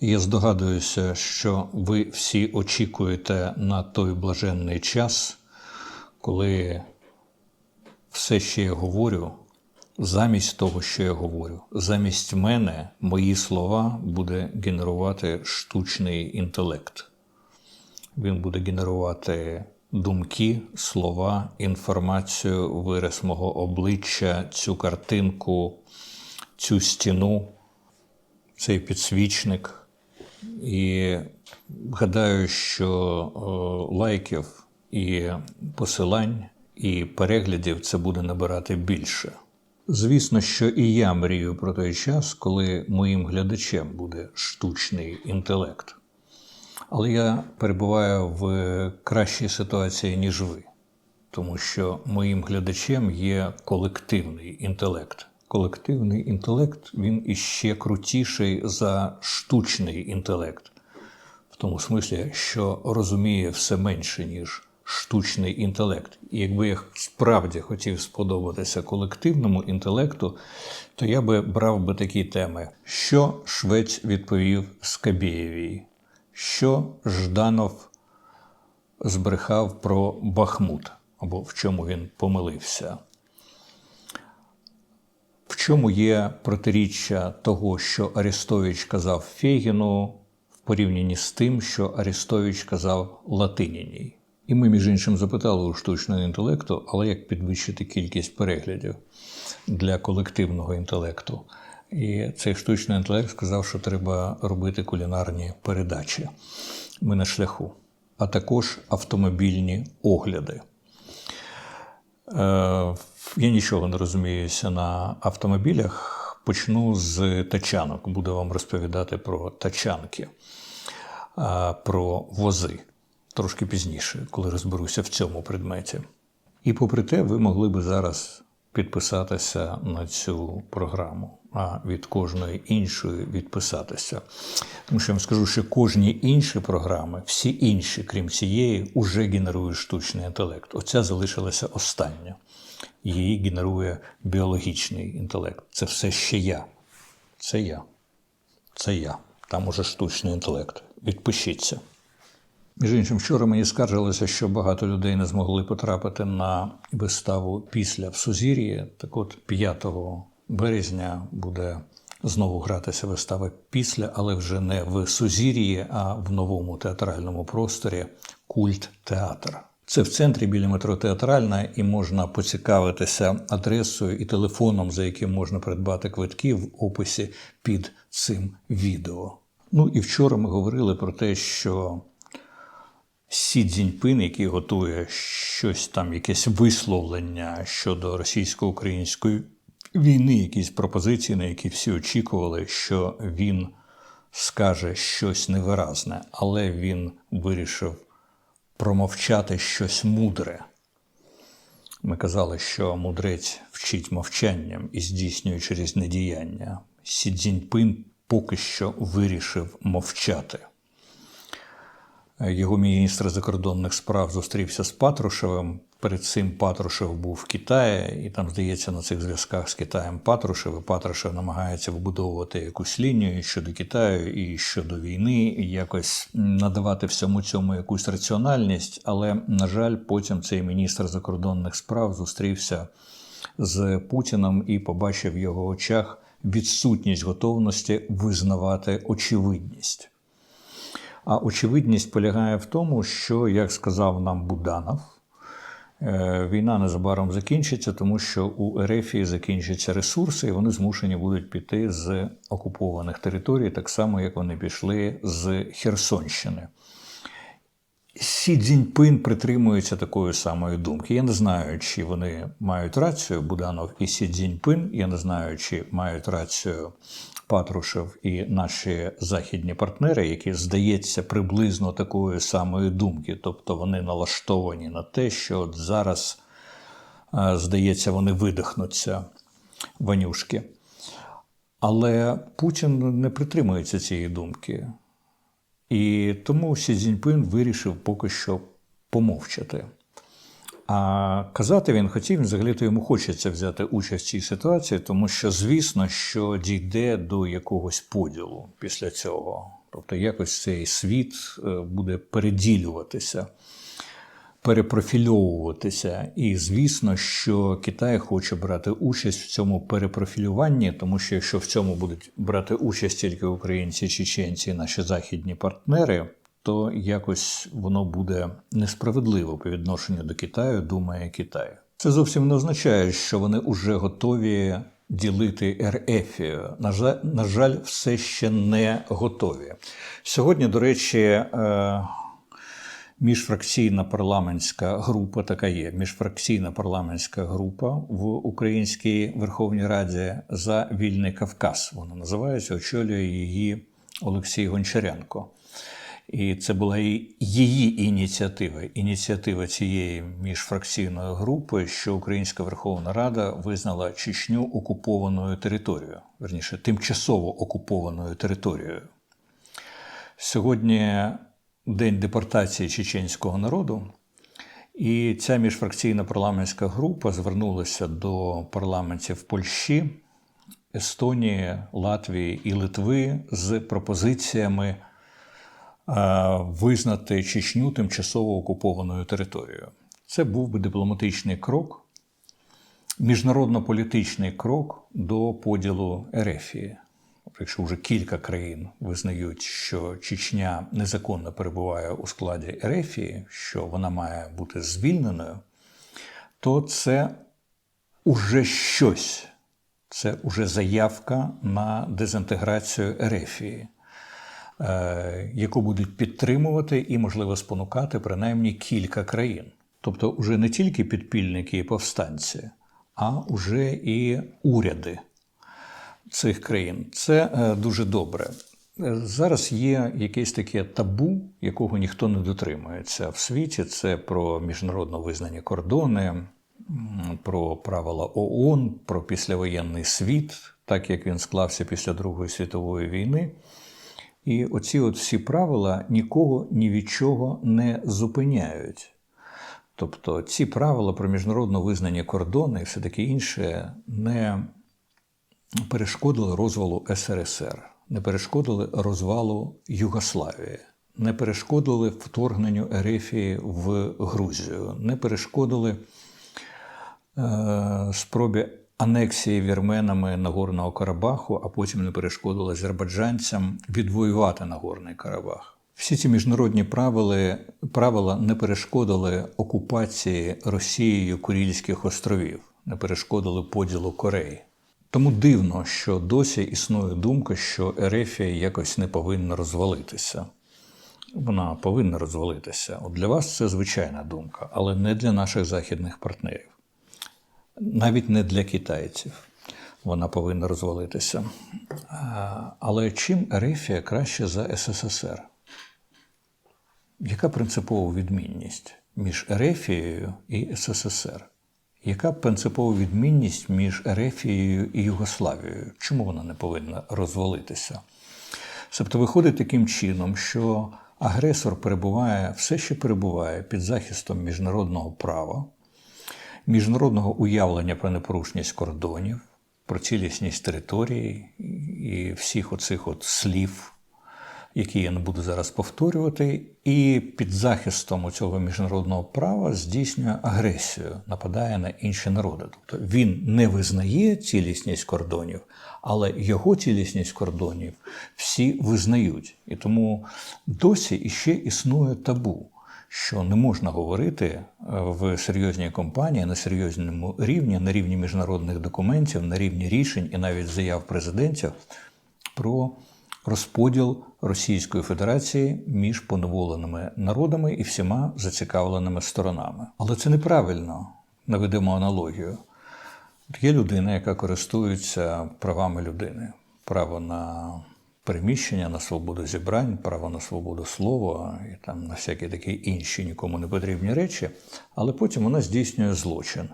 Я здогадуюся, що ви всі очікуєте на той блаженний час, коли все, що я говорю, замість того, що я говорю, замість мене мої слова буде генерувати штучний інтелект. Він буде генерувати думки, слова, інформацію, вираз мого обличчя, цю картинку, цю стіну, цей підсвічник. І гадаю, що е, лайків і посилань і переглядів це буде набирати більше. Звісно, що і я мрію про той час, коли моїм глядачем буде штучний інтелект. Але я перебуваю в кращій ситуації, ніж ви, тому що моїм глядачем є колективний інтелект. Колективний інтелект він іще крутіший за штучний інтелект, в тому смислі, що розуміє все менше, ніж штучний інтелект. І якби я справді хотів сподобатися колективному інтелекту, то я би брав би такі теми, що Швець відповів Скабєєвій, що Жданов збрехав про Бахмут, або в чому він помилився. Чому є протиріччя того, що Арестович казав Фейгіну в порівнянні з тим, що Арестович казав Латиніній? І ми, між іншим, запитали у штучного інтелекту, але як підвищити кількість переглядів для колективного інтелекту. І цей штучний інтелект сказав, що треба робити кулінарні передачі. Ми на шляху, а також автомобільні огляди. Е, я нічого не розуміюся на автомобілях. Почну з тачанок. Буду вам розповідати про тачанки, е, про вози трошки пізніше, коли розберуся в цьому предметі. І попри те, ви могли би зараз підписатися на цю програму, а від кожної іншої відписатися. Тому що я вам скажу, що кожні інші програми, всі інші, крім цієї, уже генерують штучний інтелект. Оця залишилася остання. Її генерує біологічний інтелект. Це все ще я. Це я. Це я. Там уже штучний інтелект. Відпишіться. Між іншим, вчора мені скаржилося, що багато людей не змогли потрапити на виставу після в Сузір'ї. Так от 5 березня буде знову гратися вистава після, але вже не в Сузір'ї, а в новому театральному просторі Культ театр. Це в центрі біля метро театральна, і можна поцікавитися адресою і телефоном, за яким можна придбати квитки в описі під цим відео. Ну і вчора ми говорили про те, що Сі Цзіньпин, який готує щось там, якесь висловлення щодо російсько-української війни, якісь пропозиції, на які всі очікували, що він скаже щось невиразне, але він вирішив промовчати щось мудре. Ми казали, що мудрець вчить мовчанням і здійснює через недіяння. Сі Цзіньпин поки що вирішив мовчати. Його міністр закордонних справ зустрівся з Патрушевим. Перед цим Патрушев був в Китаї, і там, здається, на цих зв'язках з Китаєм Патрушев. І Патрушев намагається вибудовувати якусь лінію щодо Китаю і щодо війни, і якось надавати всьому цьому якусь раціональність. Але, на жаль, потім цей міністр закордонних справ зустрівся з Путіном і побачив в його очах відсутність готовності визнавати очевидність. А очевидність полягає в тому, що, як сказав нам Буданов, е, війна незабаром закінчиться, тому що у Ерефії закінчаться ресурси, і вони змушені будуть піти з окупованих територій, так само, як вони пішли з Херсонщини. Сі Цзіньпин притримується такої самої думки. Я не знаю, чи вони мають рацію Буданов і Сі Цзіньпин. Я не знаю, чи мають рацію Патрушев і наші західні партнери, які здається приблизно такої самої думки, тобто вони налаштовані на те, що от зараз, здається, вони видихнуться ванюшки. Але Путін не притримується цієї думки. І тому Сі Цзіньпин вирішив поки що помовчати. А казати він хотів, взагалі-то йому хочеться взяти участь в цій ситуації, тому що, звісно, що дійде до якогось поділу після цього. Тобто якось цей світ е, буде переділюватися, перепрофільовуватися. І звісно, що Китай хоче брати участь в цьому перепрофілюванні, тому що якщо в цьому будуть брати участь тільки українці, чеченці, наші західні партнери, то якось воно буде несправедливо по відношенню до Китаю, думає Китай. Це зовсім не означає, що вони вже готові ділити РФію. На жаль, на жаль, все ще не готові. Сьогодні, до речі, е, міжфракційна парламентська група така є. Міжфракційна парламентська група в Українській Верховній Раді за вільний Кавказ. Вона називається, очолює її Олексій Гончаренко. І це була її ініціатива, ініціатива цієї міжфракційної групи, що Українська Верховна Рада визнала Чечню окупованою територією, верніше, тимчасово окупованою територією. Сьогодні день депортації чеченського народу, і ця міжфракційна парламентська група звернулася до парламентів Польщі, Естонії, Латвії і Литви з пропозиціями визнати Чечню тимчасово окупованою територією. Це був би дипломатичний крок, міжнародно-політичний крок до поділу Ерефії. Якщо вже кілька країн визнають, що Чечня незаконно перебуває у складі Ерефії, що вона має бути звільненою, то це уже щось, це уже заявка на дезінтеграцію Ерефії. Е, яку будуть підтримувати і, можливо, спонукати принаймні кілька країн. Тобто, вже не тільки підпільники і повстанці, а вже і уряди цих країн. Це е, дуже добре. Е, зараз є якесь таке табу, якого ніхто не дотримується в світі. Це про міжнародно визнані кордони, про правила ООН, про післявоєнний світ, так як він склався після Другої світової війни. І оці от всі правила нікого ні від чого не зупиняють. Тобто ці правила про міжнародно визнані кордони і все таке інше не перешкодили розвалу СРСР, не перешкодили розвалу Югославії, не перешкодили вторгненню Ерефії в Грузію, не перешкодили е, спробі анексії вірменами Нагорного Карабаху, а потім не перешкодила азербайджанцям відвоювати Нагорний Карабах. Всі ці міжнародні правила, правила не перешкодили окупації Росією Курільських островів, не перешкодили поділу Кореї. Тому дивно, що досі існує думка, що Ерефія якось не повинна розвалитися. Вона повинна розвалитися. От для вас це звичайна думка, але не для наших західних партнерів навіть не для китайців. Вона повинна розвалитися. Але чим Ерефія краще за СССР? Яка принципова відмінність між Ерефією і СССР? Яка принципова відмінність між Ерефією і Югославією? Чому вона не повинна розвалитися? Тобто виходить таким чином, що агресор перебуває, все ще перебуває під захистом міжнародного права, міжнародного уявлення про непорушність кордонів, про цілісність території і всіх оцих от слів, які я не буду зараз повторювати, і під захистом цього міжнародного права здійснює агресію, нападає на інші народи. Тобто він не визнає цілісність кордонів, але його цілісність кордонів всі визнають. І тому досі іще існує табу що не можна говорити е, в серйозній компанії на серйозному рівні, на рівні міжнародних документів, на рівні рішень і навіть заяв президентів про розподіл Російської Федерації між поневоленими народами і всіма зацікавленими сторонами. Але це неправильно. Наведемо аналогію. Є людина, яка користується правами людини, право на переміщення, на свободу зібрань, право на свободу слова і там на всякі такі інші нікому не потрібні речі, але потім вона здійснює злочин.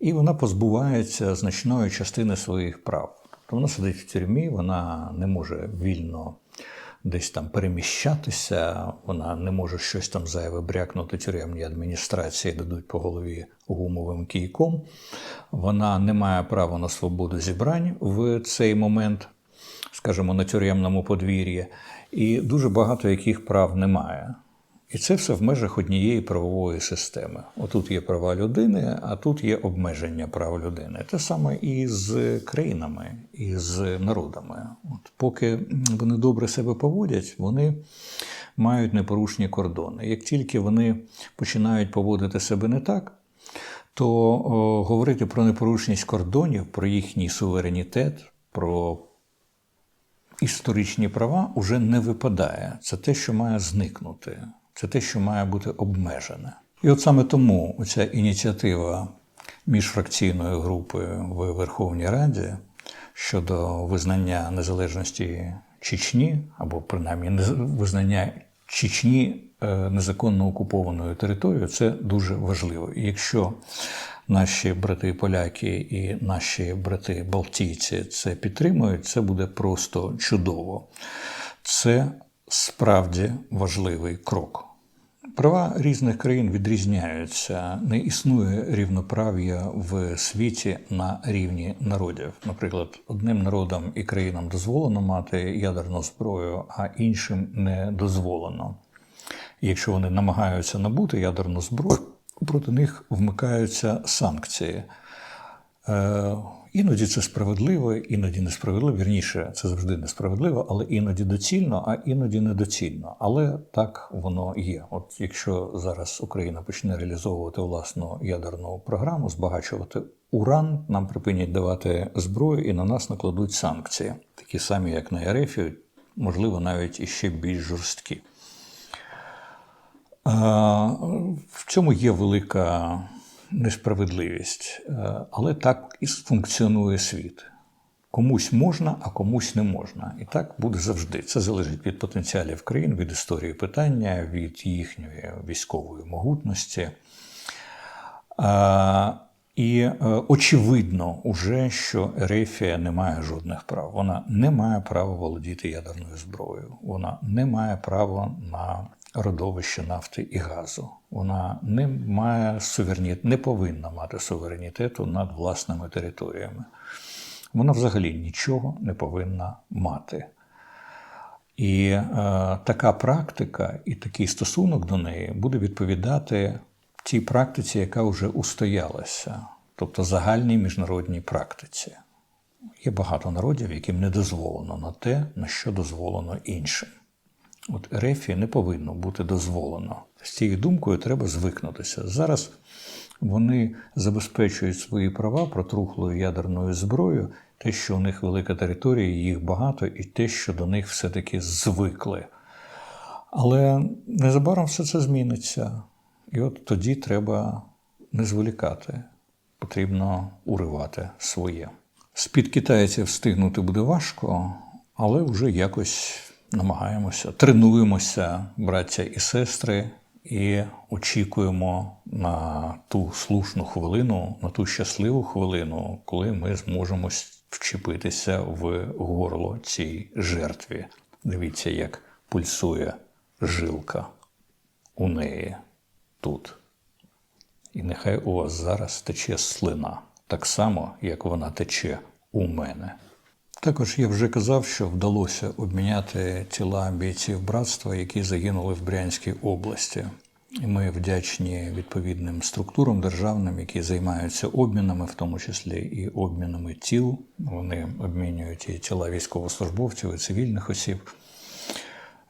І вона позбувається значної частини своїх прав. Тобто вона сидить в тюрмі, вона не може вільно десь там переміщатися, вона не може щось там зайве брякнути тюремній адміністрації, дадуть по голові гумовим кійком. Вона не має права на свободу зібрань в цей момент. Скажімо, на тюремному подвір'ї, і дуже багато яких прав немає. І це все в межах однієї правової системи. Отут є права людини, а тут є обмеження прав людини. Те саме і з країнами, і з народами. От поки вони добре себе поводять, вони мають непорушні кордони. Як тільки вони починають поводити себе не так, то о, говорити про непорушність кордонів, про їхній суверенітет, про історичні права уже не випадає. Це те, що має зникнути, це те, що має бути обмежене. І от саме тому ця ініціатива міжфракційної групи в Верховній Раді щодо визнання незалежності Чечні, або принаймні визнання Чечні незаконно окупованою територією, це дуже важливо. І якщо наші брати поляки і наші брати Балтійці це підтримують, це буде просто чудово. Це справді важливий крок. Права різних країн відрізняються. Не існує рівноправ'я в світі на рівні народів. Наприклад, одним народам і країнам дозволено мати ядерну зброю, а іншим не дозволено. І якщо вони намагаються набути ядерну зброю, проти них вмикаються санкції. Е, Іноді це справедливо, іноді несправедливо. Вірніше, це завжди несправедливо, але іноді доцільно, а іноді недоцільно. Але так воно є. От якщо зараз Україна почне реалізовувати власну ядерну програму, збагачувати уран, нам припинять давати зброю і на нас накладуть санкції, такі самі, як на РФ, можливо, навіть іще більш жорсткі. Е, В цьому є велика несправедливість, Е, але так і функціонує світ. Комусь можна, а комусь не можна. І так буде завжди. Це залежить від потенціалів країн, від історії питання, від їхньої військової могутності. А, І е, очевидно уже, що Ерефія не має жодних прав. Вона не має права володіти ядерною зброєю. Вона не має права на родовище нафти і газу. Вона не має суверенітет, не повинна мати суверенітету над власними територіями. Вона взагалі нічого не повинна мати. І е, така практика і такий стосунок до неї буде відповідати тій практиці, яка вже устоялася, тобто загальній міжнародній практиці. Є багато народів, яким не дозволено на те, на що дозволено іншим. От Ерефі не повинно бути дозволено. З цією думкою треба звикнутися. Зараз вони забезпечують свої права протрухлою ядерною зброєю, те, що у них велика територія, їх багато, і те, що до них все-таки звикли. Але незабаром все це зміниться. І от тоді треба не зволікати, потрібно уривати своє. З-під китайців встигнути буде важко, але вже якось намагаємося, тренуємося, браття і сестри, і очікуємо на ту слушну хвилину, на ту щасливу хвилину, коли ми зможемо вчепитися в горло цій жертві. Дивіться, як пульсує жилка у неї тут. І нехай у вас зараз тече слина, так само, як вона тече у мене. Також я вже казав, що вдалося обміняти тіла бійців братства, які загинули в Брянській області. І ми вдячні відповідним структурам державним, які займаються обмінами, в тому числі і обмінами тіл. Вони обмінюють і тіла військовослужбовців, і цивільних осіб.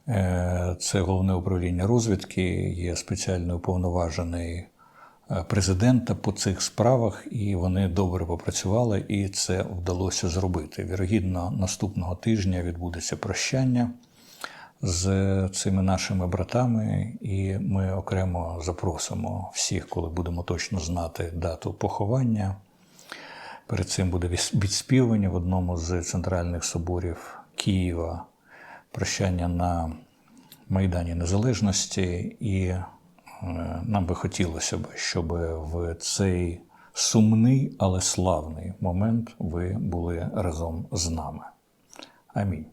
Е, Це головне управління розвідки, є спеціально уповноважений президента по цих справах, і вони добре попрацювали, і це вдалося зробити. Вірогідно, наступного тижня відбудеться прощання з цими нашими братами, і ми окремо запросимо всіх, коли будемо точно знати дату поховання. Перед цим буде відспівання в одному з центральних соборів Києва, прощання на Майдані Незалежності, і е, нам би хотілося б, щоб в цей сумний, але славний момент ви були разом з нами. Амінь.